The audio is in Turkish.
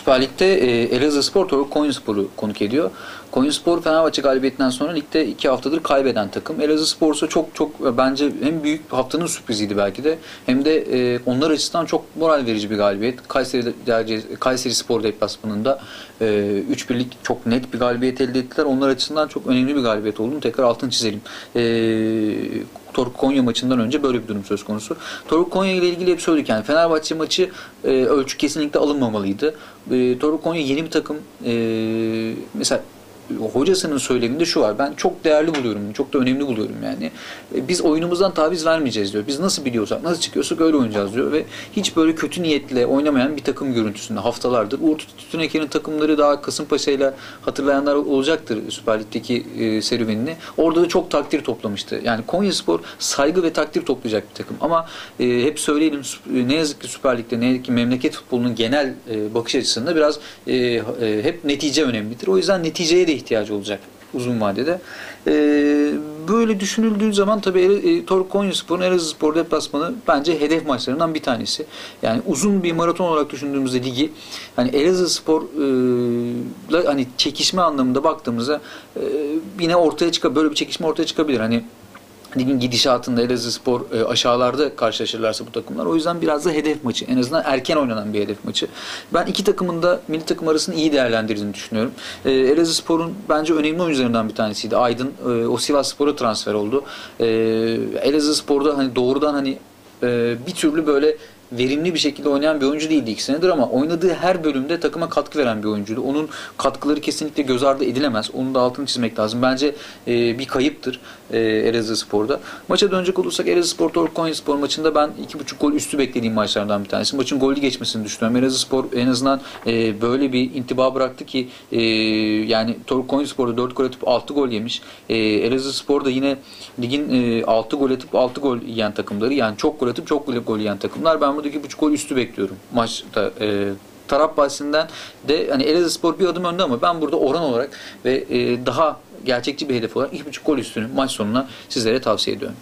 Süper Lig'de e, Elazığ Spor Toruk Konyaspor'u konuk ediyor. Konyaspor Fenerbahçe galibiyetinden sonra ligde iki haftadır kaybeden takım. Elazığ Spor ise çok çok e, bence hem büyük haftanın sürpriziydi belki de hem de e, onlar açısından çok moral verici bir galibiyet. Kayseri Kayseri Spor deplasmanında e, 3-1'lik çok net bir galibiyet elde ettiler. Onlar açısından çok önemli bir galibiyet olduğunu tekrar altını çizelim. E, Toruk Konya maçından önce böyle bir durum söz konusu. Toruk Konya ile ilgili hep söyledik yani Fenerbahçe maçı e, ölçü kesinlikle alınmamalıydı. E, Toruk Konya yeni bir takım. E, mesela hocasının söyleminde şu var. Ben çok değerli buluyorum. Çok da önemli buluyorum yani. E, biz oyunumuzdan taviz vermeyeceğiz diyor. Biz nasıl biliyorsak, nasıl çıkıyorsak öyle oynayacağız diyor. Ve hiç böyle kötü niyetle oynamayan bir takım görüntüsünde haftalardır. Uğur Tütüneker'in takımları daha Kasımpaşa ile hatırlayanlar olacaktır Süper Lig'deki e, serüvenini. Orada da çok takdir toplamıştı. Yani Konya Spor saygı ve takdir toplayacak bir takım. Ama e, hep söyleyelim ne yazık ki Süper Lig'de ne yazık ki memleket futbolunun genel bakış açısında biraz hep netice önemlidir. O yüzden neticeye de ihtiyacı olacak uzun vadede. E, böyle düşünüldüğü zaman tabii e, Toruk Konyaspor'un Elazığ Spor deplasmanı bence hedef maçlarından bir tanesi. Yani uzun bir maraton olarak düşündüğümüzde ligi hani Elazığ Spor e, hani çekişme anlamında baktığımızda e, yine ortaya çıkar böyle bir çekişme ortaya çıkabilir. Hani ligin gidişatında Elazığ Spor e, aşağılarda karşılaşırlarsa bu takımlar. O yüzden biraz da hedef maçı. En azından erken oynanan bir hedef maçı. Ben iki takımın da milli takım arasını iyi değerlendirdiğini düşünüyorum. E, Elazığ Spor'un bence önemli oyuncularından bir tanesiydi. Aydın e, o Sivas Spor'a transfer oldu. E, Elazığ Spor'da hani doğrudan hani e, bir türlü böyle verimli bir şekilde oynayan bir oyuncu değildi iki senedir ama oynadığı her bölümde takıma katkı veren bir oyuncuydu. Onun katkıları kesinlikle göz ardı edilemez. Onun da altını çizmek lazım. Bence e, bir kayıptır e, Elazığ Spor'da. Maça dönecek olursak Elazığ Spor Toruk Konya Spor maçında ben 2.5 gol üstü beklediğim maçlardan bir tanesi. Maçın gollü geçmesini düşünüyorum. Elazığ Spor en azından e, böyle bir intiba bıraktı ki e, yani Toruk Konya Spor'da 4 gol atıp 6 gol yemiş. E, Elazığ Spor yine ligin e, 6 gol atıp 6 gol yiyen takımları. Yani çok gol atıp çok gol yiyen takımlar. Ben 2.5 gol üstü bekliyorum maçta. E, taraf bahsinden de hani Elazığspor bir adım önde ama ben burada oran olarak ve e, daha gerçekçi bir hedef olarak 2.5 gol üstünü maç sonuna sizlere tavsiye ediyorum.